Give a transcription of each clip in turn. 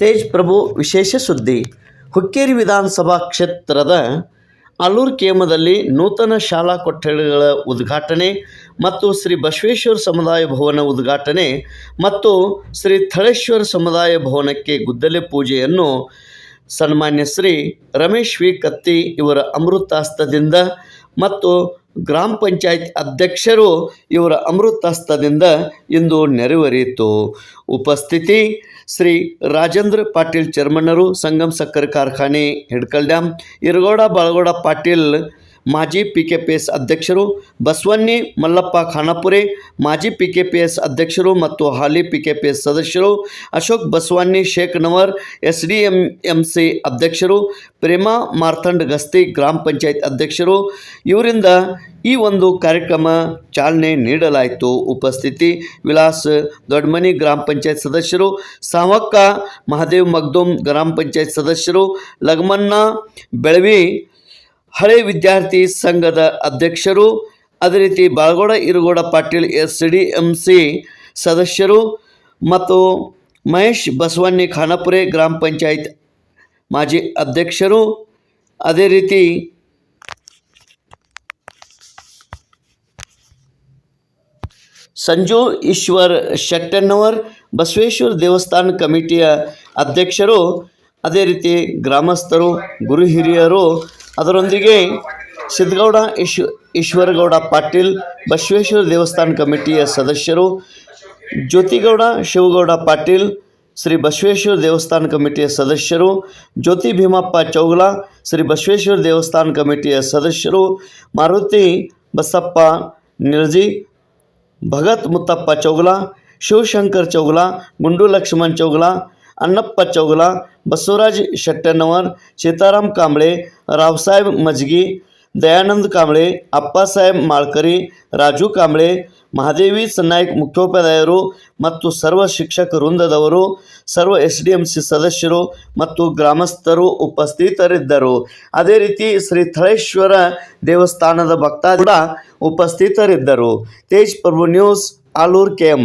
ತೇಜ್ ಪ್ರಭು ವಿಶೇಷ ಸುದ್ದಿ. ಹುಕ್ಕೇರಿ ವಿಧಾನಸಭಾ ಕ್ಷೇತ್ರದ ಆಲೂರು ಕೇಮದಲ್ಲಿ ನೂತನ ಶಾಲಾ ಕೊಠಡಿಗಳ ಉದ್ಘಾಟನೆ ಮತ್ತು ಶ್ರೀ ಬಸವೇಶ್ವರ ಸಮುದಾಯ ಭವನ ಉದ್ಘಾಟನೆ ಮತ್ತು ಶ್ರೀ ಥಳೇಶ್ವರ ಸಮುದಾಯ ಭವನಕ್ಕೆ ಗುದ್ದಲೆ ಪೂಜೆಯನ್ನು ಸನ್ಮಾನ್ಯ ಶ್ರೀ ರಮೇಶ್ ವಿ ಕತ್ತಿ ಇವರ ಅಮೃತಾಸ್ತದಿಂದ ಮತ್ತು ಗ್ರಾಮ ಪಂಚಾಯತ್ ಅಧ್ಯಕ್ಷರು ಇವರ ಅಮೃತಾಸ್ತದಿಂದ ಇಂದು ನೆರವೇರಿತು. ಉಪಸ್ಥಿತಿ, ಶ್ರೀ ರಾಜೇಂದ್ರ ಪಾಟೀಲ್ ಚರ್ಮಣ್ಣರು ಸಂಗಮ್ ಸಕ್ಕರೆ ಕಾರ್ಖಾನೆ, ಹಿಡ್ಕಲ್ ಡ್ಯಾಮ್ ಇರಗೌಡ, ಬಾಳಗೌಡ ಪಾಟೀಲ್ ಮಾಜಿ ಪಿ ಕೆ ಪಿ ಎಸ್ ಅಧ್ಯಕ್ಷರು ಬಸವನ್ನಿ ಮಲ್ಲಪ್ಪ ಖಾನಾಪುರೆ, ಮಾಜಿ ಪಿ ಕೆ ಪಿ ಎಸ್ ಅಧ್ಯಕ್ಷರು ಮತ್ತು ಹಾಲಿ ಪಿ ಕೆ ಪಿ ಎಸ್ ಸದಸ್ಯರು Ashok Basavanni, Sheikh ನವರ್ S D M M C ಅಧ್ಯಕ್ಷರು, ಪ್ರೇಮಾ ಮಾರ್ತಂಡ್ ಗಸ್ತಿ ಗ್ರಾಮ ಪಂಚಾಯತ್ ಅಧ್ಯಕ್ಷರು. ಇವರಿಂದ ಈ ಒಂದು ಕಾರ್ಯಕ್ರಮ ಚಾಲನೆ ನೀಡಲಾಯಿತು. ಉಪಸ್ಥಿತಿ ವಿಲಾಸ್ ದೊಡ್ಡಮನಿ ಗ್ರಾಮ ಪಂಚಾಯತ್ ಸದಸ್ಯರು, ಸಾವಕ್ಕ ಮಹಾದೇವ್ ಮಗ್ದೋಮ್ ಗ್ರಾಮ ಪಂಚಾಯತ್ ಸದಸ್ಯರು, ಲಗಮನ್ನ ಬೆಳವಿ ಹಳೆ ವಿದ್ಯಾರ್ಥಿ ಸಂಘದ ಅಧ್ಯಕ್ಷರು, ಅದೇ ರೀತಿ Balagouda, Irugoda Patil S D M C ಸದಸ್ಯರು ಮತ್ತು ಮಹೇಶ್ ಬಸವಣ್ಣಿ ಖಾನಾಪುರೆ ಗ್ರಾಮ ಪಂಚಾಯತ್ ಮಾಜಿ ಅಧ್ಯಕ್ಷರು. ಅದೇ ರೀತಿ ಸಂಜು ಈಶ್ವರ್ ಶೆಟ್ಟಣ್ಣವರ್ ಬಸವೇಶ್ವರ ದೇವಸ್ಥಾನ ಕಮಿಟಿಯ ಅಧ್ಯಕ್ಷರು, ಅದೇ ರೀತಿ ಗ್ರಾಮಸ್ಥರು, ಗುರು ಹಿರಿಯರು ಅದರೊಂದಿಗೆ ಸಿದ್ಧಗೌಡ ಈಶ್ವ ಈಶ್ವರಗೌಡ ಪಾಟೀಲ್, ಬಸವೇಶ್ವರ ದೇವಸ್ಥಾನ ಕಮಿಟಿಯ ಸದಸ್ಯರು ಜ್ಯೋತಿಗೌಡ, ಶಿವಗೌಡ ಪಾಟೀಲ್, ಶ್ರೀ ಬಸವೇಶ್ವರ ದೇವಸ್ಥಾನ ಕಮಿಟಿಯ ಸದಸ್ಯರು ಜ್ಯೋತಿ ಭೀಮಪ್ಪ ಚೌಗಲ, ಶ್ರೀ ಬಸವೇಶ್ವರ ದೇವಸ್ಥಾನ ಕಮಿಟಿಯ ಸದಸ್ಯರು ಮಾರುತಿ ಬಸಪ್ಪ ನಿರ್ಜಿ, ಭಗತ್ ಮುತ್ತಪ್ಪ ಚೌಗಲ, ಶಿವಶಂಕರ್ ಚೌಗಲ, ಗುಂಡು ಲಕ್ಷ್ಮಣ್ ಚೌಗಲ ಅಣ್ಣಪ್ಪ ಚೌಗಲ, ಬಸವರಾಜ್ ಶೆಟ್ಟಣ್ಣವರ್ ಸೀತಾರಾಮ್ ಕಾಂಬಳೆ, ರಾವಸಾಹೇಬ್ ಮಜ್ಗಿ, ದಯಾನಂದ ಕಾಂಬಳೆ ಅಪ್ಪಾಸಾಹೇಬ್ ಮಾಳ್ಕರಿ, ರಾಜು ಕಾಂಬಳೆ, ಮಹಾದೇವಿ ಸನ್ನಾಯಕ್ ಮುಖ್ಯೋಪಾಧ್ಯಾಯರು ಮತ್ತು ಸರ್ವ ಶಿಕ್ಷಕ ವೃಂದದವರು, ಸರ್ವ ಎಸ್ ಡಿ ಎಂ ಸಿ ಸದಸ್ಯರು ಮತ್ತು ಗ್ರಾಮಸ್ಥರು ಉಪಸ್ಥಿತರಿದ್ದರು. ಅದೇ ರೀತಿ ಶ್ರೀ ಥಳೇಶ್ವರ ದೇವಸ್ಥಾನದ ಭಕ್ತ ಕೂಡ ಉಪಸ್ಥಿತರಿದ್ದರು. ತೇಜ್ ಪ್ರಭು ನ್ಯೂಸ್, ಆಲೂರ್ ಕೆಎಂ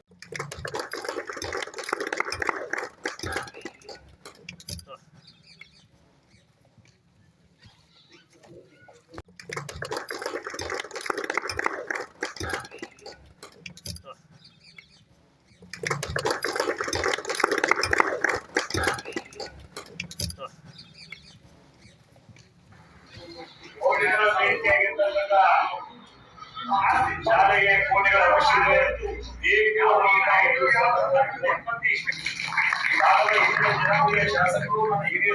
ಶಾಲೆಗೆ ಕೋಣೆಗಳ ಶಾಸಕರು ನನ್ನ ಹಿರಿಯ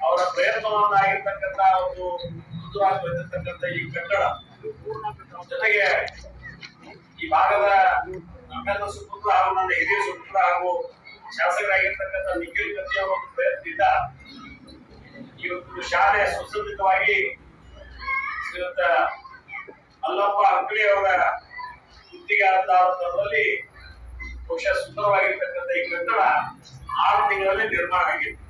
ಅವರ ಪ್ರಯತ್ನವನ್ನಾಗಿರ್ತಕ್ಕಂಥ ಒಂದು ಸುಂದರವಾಗಿ ಬಂದಿರತಕ್ಕಂಥ ಈ ಕಟ್ಟಡ ಜೊತೆಗೆ ಈ ಭಾಗದ ನಮ್ಮೆಲ್ಲ ಸುಪುತ್ರ ಹಾಗೂ ನನ್ನ ಹಿರಿಯ ಸುಪುತ್ರ ಹಾಗೂ ಶಾಸಕರಾಗಿರ್ತಕ್ಕಂಥ ನಿಖಿಲ್ ಕತ್ತಿ ಅವರ ಪ್ರಯತ್ನದಿಂದ ಇವತ್ತು ಶಾಲೆ ಸುಸಜ್ಜಿತವಾಗಿ ಶ್ರೀಯುತ ಅಲ್ಲಪ್ಪ ಅವರ ಗುತ್ತಿಗೆದಾರರಲ್ಲಿ ಬಹುಶಃ ಸುಂದರವಾಗಿರ್ತಕ್ಕಂಥ ಈ ಕಟ್ಟಡ ಆರು ತಿಂಗಳಲ್ಲಿ ನಿರ್ಮಾಣ ಆಗಿದೆ